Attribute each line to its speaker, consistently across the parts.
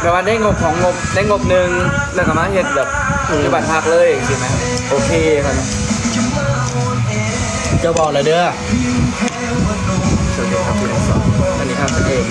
Speaker 1: แบบว่าได้งบของงบได้งบหนึ่งแล้วก็มาเฮ็ดแบบอยู่บ้านพักเลยใช่ไหมโอเคครับ
Speaker 2: จ้าบอกเลยเด้อ
Speaker 1: สวัสดีครับพี่ทั้งสองอันนี้ครับเอง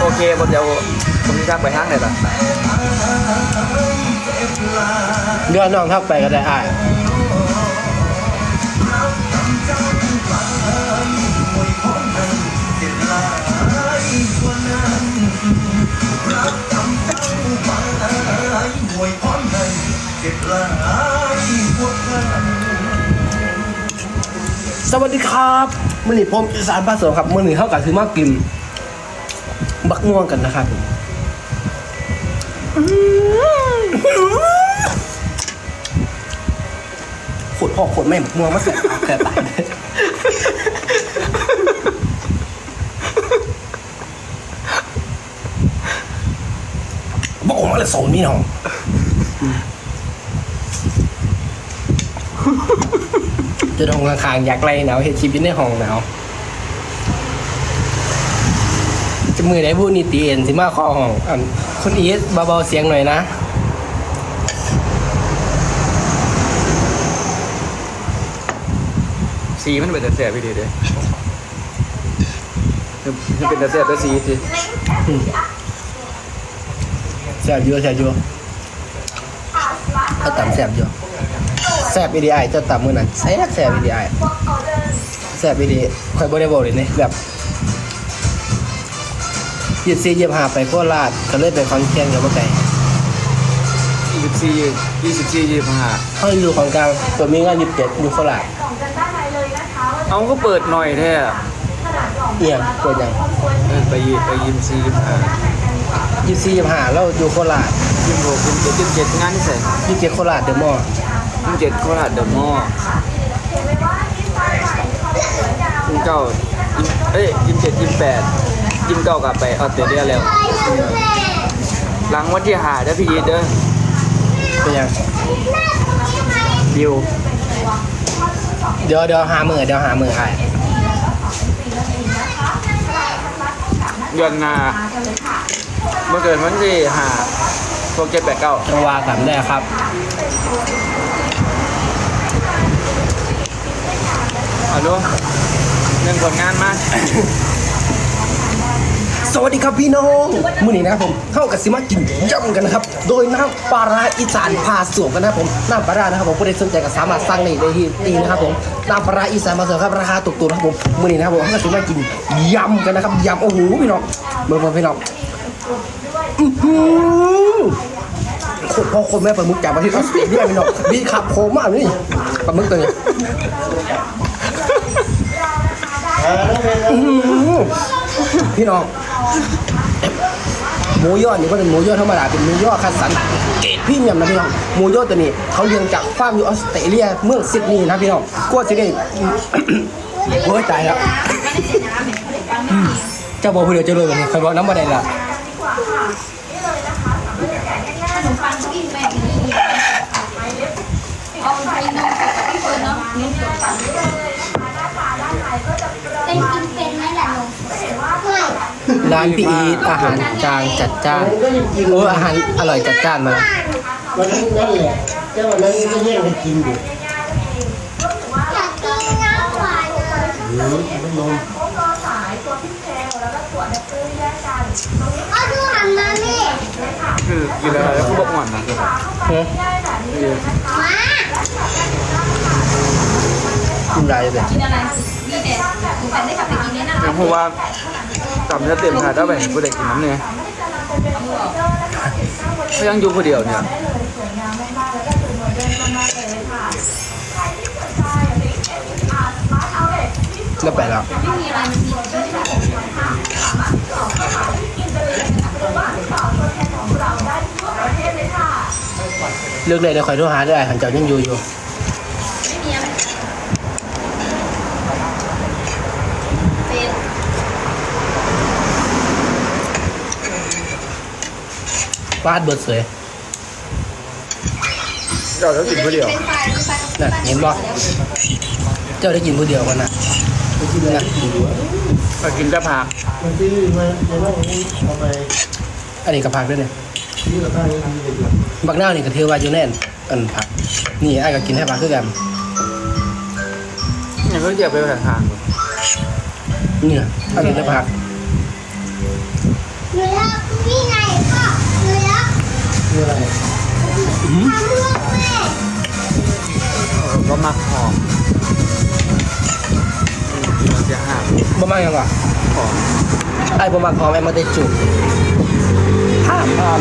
Speaker 1: โอเคบนเดียวผมจะทักไปห้างไหนล่ะ
Speaker 2: เดือนน้องทักไปก็ได้อ่าย สวัสดีครับมื่อนี้ผมอีสานภาษาครับมื่อนี้เข้ากับคือมากกิน บักม่วงกันนะครับขดพ่อขดแม่บักม่วงมาสุกแค่ตายเลยบอกออกมาเลยโซนนี่น้อง จะทองคางๆอยากไล่หนาวเห็นชีวิตในห้องหนาวจะมือไหนพูดนี่ตีเอ็นสิมาขอห้องอันคุณอีทเบาๆเสียงหน่อยนะ
Speaker 1: สีมันเป็นแต่แสบพี่ดีเด้มันเป็นแต่แสบแต่สีสิ
Speaker 2: แสบอยู่แสบอยู่ถ้าต่ำแสบอยู่ แสบอีดีไอเจะต่ำมือนั้นแสบแสบอีดีไอแสบอีดีคอยบริบอกเลยเนี่ยแบบยีดซีเยียบหาไปโคราชก็เลยไปคอนเทนกับว่าไก่
Speaker 1: ยี่สิบสี่ยี่สิบสี่ยี่สิบห้า
Speaker 2: เขาอยู่ของกลางตัวมีงานยิบเจ็ดอยู่โคราช
Speaker 1: เอาก็เปิดหน่อยแท้
Speaker 2: เอียงเกิดยัง
Speaker 1: เออไปยี่ไปยี่สิบสี่ยี่สิบห้า
Speaker 2: ยีดซีเยียบหาแล้วอยู่โคราช
Speaker 1: ยี่สิบหกยี่สิบเจ็ดยี่สิบเจ็ดงานที่ไหน
Speaker 2: ยี่สิบเจ็ดโคราชเดอะมอลล์
Speaker 1: ยี่สิบเจ็ดโคราชเดอะมอลล์ยี่สิบเก้ายี่สิบเอ้ยยี่สิบเจ็ดยี่สิบแปดยี่สิบเก้ากลับไปออสเตรเลียแล้ว หลังวันที่หาเด้อพี่อีทเด้อ
Speaker 2: เป็นยัง
Speaker 1: ดิว
Speaker 2: เดี๋ยวเดี๋ยวหามือเดี๋ยวหามือไอ้
Speaker 1: เดือนหนาเมื่อเกิดวันที่หาพวกเจ็ดแปดเก้า
Speaker 2: จังหวากันได้ครับ
Speaker 1: เอาดูเรื่องผลงานมา
Speaker 2: สวัสดีครับพี่น้องมื้อนี้นะครับผมเข้ากับซิมากินย่ำกันนะครับ โดยน้ำปลาร้าอีสานพาสวมกันนะครับผมน้ำปลาร้านะครับผมผู้ใดสนใจก็สามารถสั่งได้ที่ตีนะครับผมน้ำปลาร้าอีสานมาเสิร์ฟครับราคาถูกๆนะครับผมมื้อนี้นะครับผมเข้ากับซิมากินยำกันนะครับยำโอ้โหพี่น้องเบิ่งๆพี่น้องอื้อหือโคตรพ่อโคตรแม่ปลาหมึกจากประเทศออสเตรเลียพี่น้องดีขับโคมากนี่ปลาหมึกตัวนี้ พี่น้องหมูยอดนี่ก็เป็นหมูยอดธรรมดาเป็นหมูยอดคัดสรรเกรดพรี่เมียมนะพี่น้องหมูยอดตัวนี้เขาเลี้ยงจากฟาร์มอยู่ออสเตรเลียเมืองซิดนีย์นะพี่น้องกลัวจะได้โอ้ยตายแล้วเจ้าบอกผู้เดียวจะรวยกว่านี้ใครบอกน้ำมาได้ละ
Speaker 3: ขนมปังก็กินแม่กินนี่เอาไปนมกับพี่เฟิร์นเนาะนมกับปัง เป็นกินเป็นไหมล่ะหนูไม่
Speaker 2: ร้านพี่อีทอาหารจางจัดจ้านโอ้อาหารอร่อยจัดจ้านมา
Speaker 4: วันนั้นนั่นแหละเจ้าวันนั้นก็แย่งกันกินอยู่
Speaker 3: อยากกินน้ำหวานเลย
Speaker 4: หรือไม่นม
Speaker 3: เอาดูหันมาแม่
Speaker 1: คือกินอะไรแล้วก็บอกหวานนะคือแบบ
Speaker 2: เฮ้ย
Speaker 3: มา
Speaker 2: กินไรเลย
Speaker 3: กินอะไร ไปกินเนี่ยนะ
Speaker 1: ว่าต่ำจะเต็มถาดได้ไปผู้ใดกินน้ำเนี่ยก็ยังอยู่คนเดียวเนี่ย
Speaker 2: แล้วไปแล้วเลือกเลยเดี๋ยวคอยโทรหาได้หันเจ้ายังอยู่อยู่
Speaker 3: ไม่มีอะไรเป็น
Speaker 2: ฟาดเบิดเสย
Speaker 1: เราแล้วกินคนเดียว
Speaker 3: เป็นไฟเป็นไฟ
Speaker 2: น่ะเห็นบ่เจ้าได้กินผู้เดียวกันนะไปกินเลยนะ
Speaker 1: ก็กินแต่ผัก
Speaker 4: มันซื้อมาจะว่าทำไม
Speaker 2: อันนี้กับผักด้วยเนี่ย
Speaker 4: ซื้อกับข้าวยังดีอยู่
Speaker 2: บักนาวนี่ก็ถือว่าอยู่แน่นอันผัก นี่ไอ้ก็กินให้ผักคือกัน
Speaker 1: อย่างก็เจียบไปทางทาง
Speaker 2: เนี่ยไอ้กินให้ผัก
Speaker 5: หนูรักพี่ไหนพ่อหนูรัก
Speaker 4: คืออะไร
Speaker 2: อื้อหือ
Speaker 5: ทำลูกแม่
Speaker 1: ก็มักหอมมันจะห้าม
Speaker 2: บ่มากยังวะ
Speaker 1: หอม
Speaker 2: ไอ้บ่มากหอมไอ้มาได้จุกห้ามหอม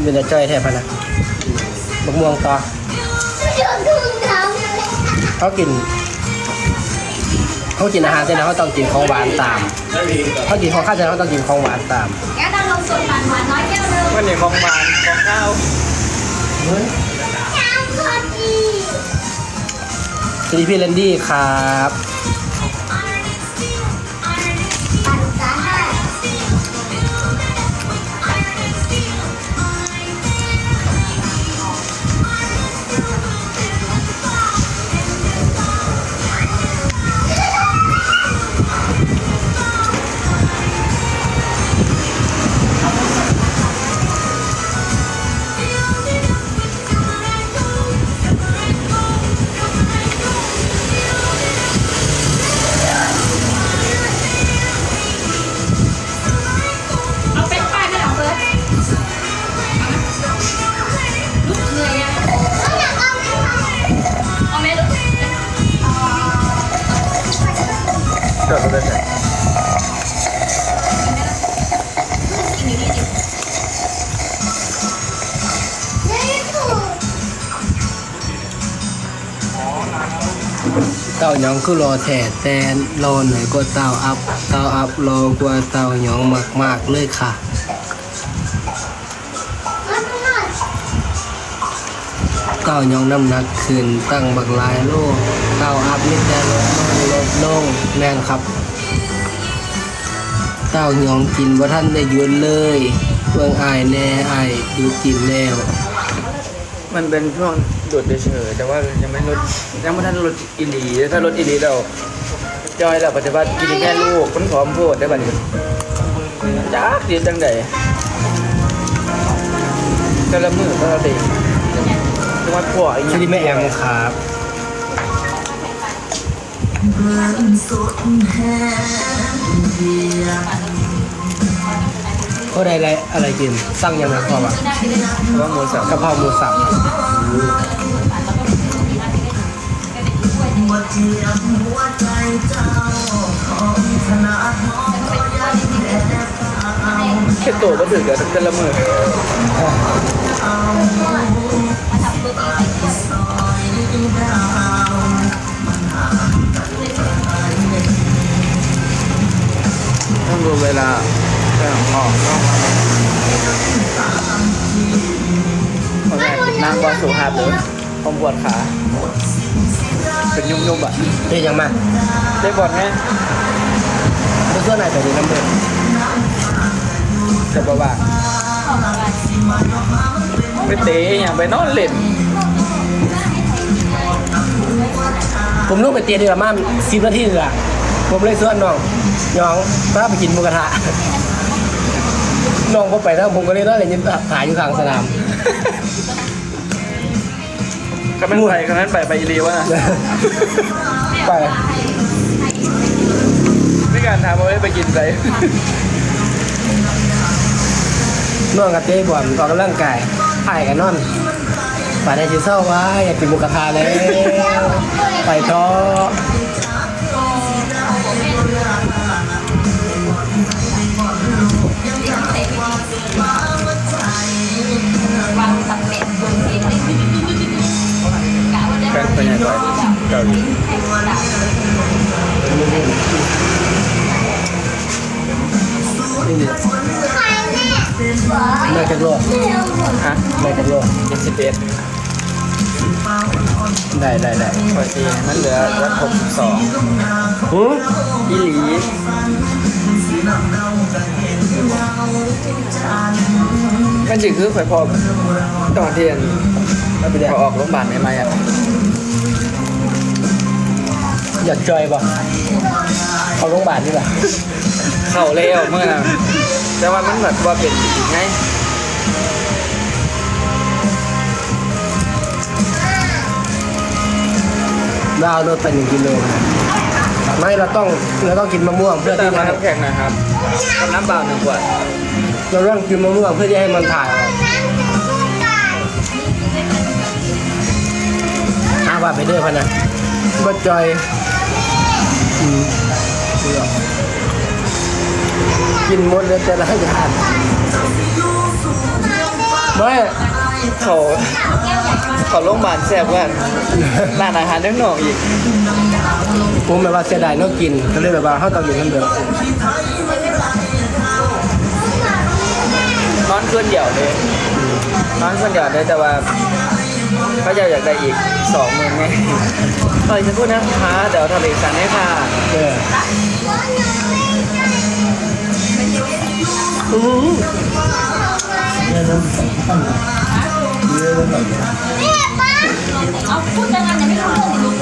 Speaker 2: นเป็นแต่จ้อยแทบพะนะบักม่วงต่อ
Speaker 5: โดนทุ่งเท้าเลย
Speaker 2: เขากินเขากินอาหารเสร็จแล้วเขาต้องกินของหวานตามเขากินของข้าวเสร็จแล้วเขาต้องกินของหวานตาม
Speaker 3: แก้วดำลงสดหวานหวานน้อยแก้วหนึง
Speaker 1: วันนี้ของหวานของข้าว
Speaker 5: น้ำพอดี
Speaker 2: สวัสดีพี่แลนดี้ครับ
Speaker 5: ห
Speaker 3: ยอง
Speaker 2: คือรอแท้แต่รอหน่อยก็เต่าอัพเต่าอัพรอกว่าเต่าหยองมากๆเลยค่ะเตาหยองน้ำหนักขึ้นตั้งบักลายโลเต่าอัพนี่แต่ลดลงลดลงแม่นครับ เต่าหยองกินว่าท่านได้ยุดเลยเบิ่งอายแน่อายดูกินแล้ว
Speaker 1: มันเป็นช่วง ดูดเฉยๆแต่ว่ายังไม่ลดยังไม่ทันลดอินดีถ้าลดอินดีเราจอยแล้วปัจจุบันกินแค่ลูกมันผอมโพดได้บัดนี้จ้าดีจังไดแต่ละมือแต่ละเด็กจังหวัดผัวอีก
Speaker 2: สวัสดีแม่แอมครับก็ได้อะไรอะไรกิน สั่งยังไงพ่อวะ
Speaker 1: ว่าหมูสับ
Speaker 2: กะเพราหมูสับ
Speaker 1: แค่โตก็ถึงกับแต่ละมือต้องดูเวลาเรื่องออกต้องนแรกนางว่าสุภาพเลยผมปวดขา เป็นยุ่งๆอะ
Speaker 2: เรียกยังมา
Speaker 1: ได้บอลไหม
Speaker 2: เพื่อนๆนายไปดีน้ำเดือด
Speaker 1: จะบอกว่าไปเตะอย่างไปนอนเล่น
Speaker 2: ผมลูกไปเตียดีกว่ามาสิบนาทีเลยผมเลยส่วนน้องน้องพาไปกินหมูกระทะน้องพอไปแล้วผมก็เลยต้องเลยยืนถ่ายอยู่ข้างสนาม
Speaker 1: ก็ไม่ไปคนนั้นไปไปอีรีวะนะ
Speaker 2: ไป
Speaker 1: ไม่การถามว่าไปกินอะไร
Speaker 2: น้องกับเต้บอลออกกำลังกายถ่ายกันนอนไปได้ชิเศร้าว่าอยากกินหมูกระทะแล้วไปท้อ
Speaker 3: เกา
Speaker 1: หลี
Speaker 2: นี่นี่
Speaker 5: ใครแม่
Speaker 2: แม่กันโล
Speaker 1: ฮะ
Speaker 2: แม่กันโล
Speaker 1: เจ็ดสิบเอ็ด
Speaker 2: ได้ได้ได้
Speaker 1: พอดีมันเหลือวัดหกสิบสอง
Speaker 2: หือ
Speaker 1: อีหลีมันจริงคือข่อยพอตอนเที่
Speaker 2: ไม่เป็น
Speaker 1: พอออกโรงพยาบาลใหม่ๆอะ
Speaker 2: อยากจอยป่ะเอาโรงพยาบาลดีกว่า
Speaker 1: เข้าเร็วเมื่อนั้นแต่ว่ามันแบบว่าเป็นอีกไง
Speaker 2: ดาวโดนไปหนึ่งกิโลนะไม่เราต้องเราต้องกินมะม่วงเพื่อ
Speaker 1: เติ
Speaker 2: ที่
Speaker 1: ม
Speaker 2: จะ
Speaker 1: มา
Speaker 2: ให้
Speaker 1: น้ำแข็งหนะครับกับน้ำเปล่าหนึ่งขวด
Speaker 2: เราต้องกินมะม่วงเพื่อที่ให้มันถ่ายออกอาว่าไปเด้อพะนะก็จอย อืมกินหมดเลยแต่ละอย่างไม่
Speaker 1: เขาเขาโรงพยาบาลแซ่บกันร้านอาหารเรื่องหนองอีก
Speaker 2: ผมแบบว่าเสียดายเนอะกินก็เลยแบบว่าเขาต้องกินกันเดือด
Speaker 1: นอนคืนเดียวเลยนอนคืนเดียวเลยแต่ว่า เขาจะอยากได้อีกสองหมื่นไงเออฉันพูดนะคะเดี๋ยวทำเอกสารให้ค่ะ
Speaker 2: เอออืม
Speaker 5: แม่ป้า
Speaker 3: เอาพูดยังไงยังไม่รู้เรื่อง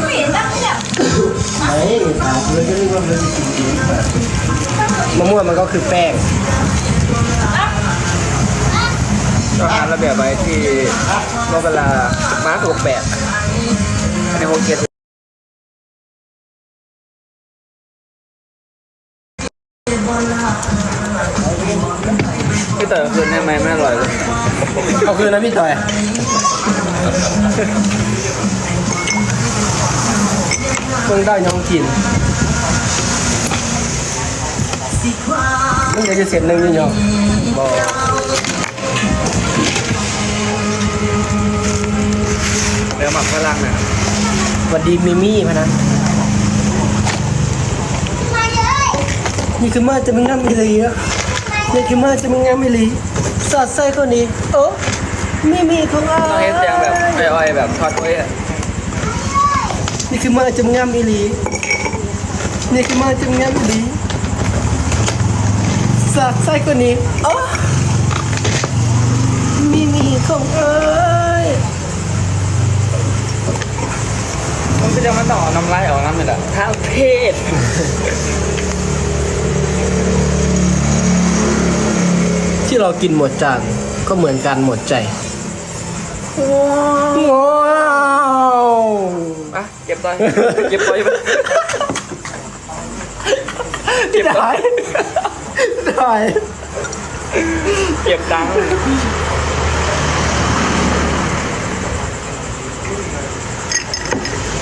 Speaker 3: ไม่เห็นบ้างเนี่ย
Speaker 4: ไอ้ถามเลยก็นึกว่าเป็นกินเองแบบ
Speaker 2: มะม่วงมันก็คือแป้ง
Speaker 1: ก็อ่านระเบียบไว้ที่โรงเวลามาร์คหกแปดในโฮเกตพี่เต๋อคืนได้ไหมไม่อร่อยเลย
Speaker 2: เอาคืนนะพี่ต่อยเพิ่งได้น้องกินมึงอยากจะเสร็จหนึ่งยังยอง
Speaker 1: บอก หมักฝรั่งนะ
Speaker 2: สวัสดีมิมี่พะนะ
Speaker 5: มาเลย
Speaker 2: นี่คือมาจะมึงงามอีหลีอะนี่คือมาจะมึงงามอีหลีสอดไส้คนนี้โอ้มิมี่ของอ้า
Speaker 1: ต้องเฮ็ดเสียงแบบอ้อยๆแบบทอดไว้อะ
Speaker 2: นี่คือมาจะมึงงามอีหลีนี่คือมาจะมึงงามอีหลีสอดไส้คนนี้โอ้มิมี่ของเอ้ย
Speaker 1: มันจะมันต้องเอาน้ำลายออกน้ำเลยอะทางเพศ
Speaker 2: ที่เรากินหมดจานก็เหมือนกันหมดใจว้าว
Speaker 1: อะเก็บต่อยเก็บต่อยไปเก็บ
Speaker 2: ได้
Speaker 1: ต่อย
Speaker 2: ได้
Speaker 1: เก็บตังค์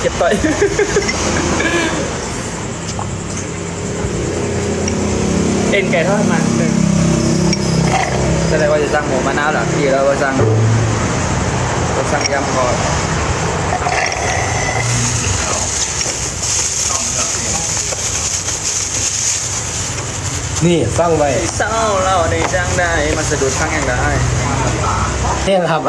Speaker 1: เก็บต่อย เอ็นไก่ทอดมันหนึ่งแสดงว่าจะสั่งหมูมะนาวเหรอพี่แล้วก็สั่งก็สั่งยำก่อน
Speaker 2: นี่ฟังไว้
Speaker 1: เศร้าเราได้จังได้มาสะดุดครั้งอย่างได้
Speaker 2: เที่ยงครับ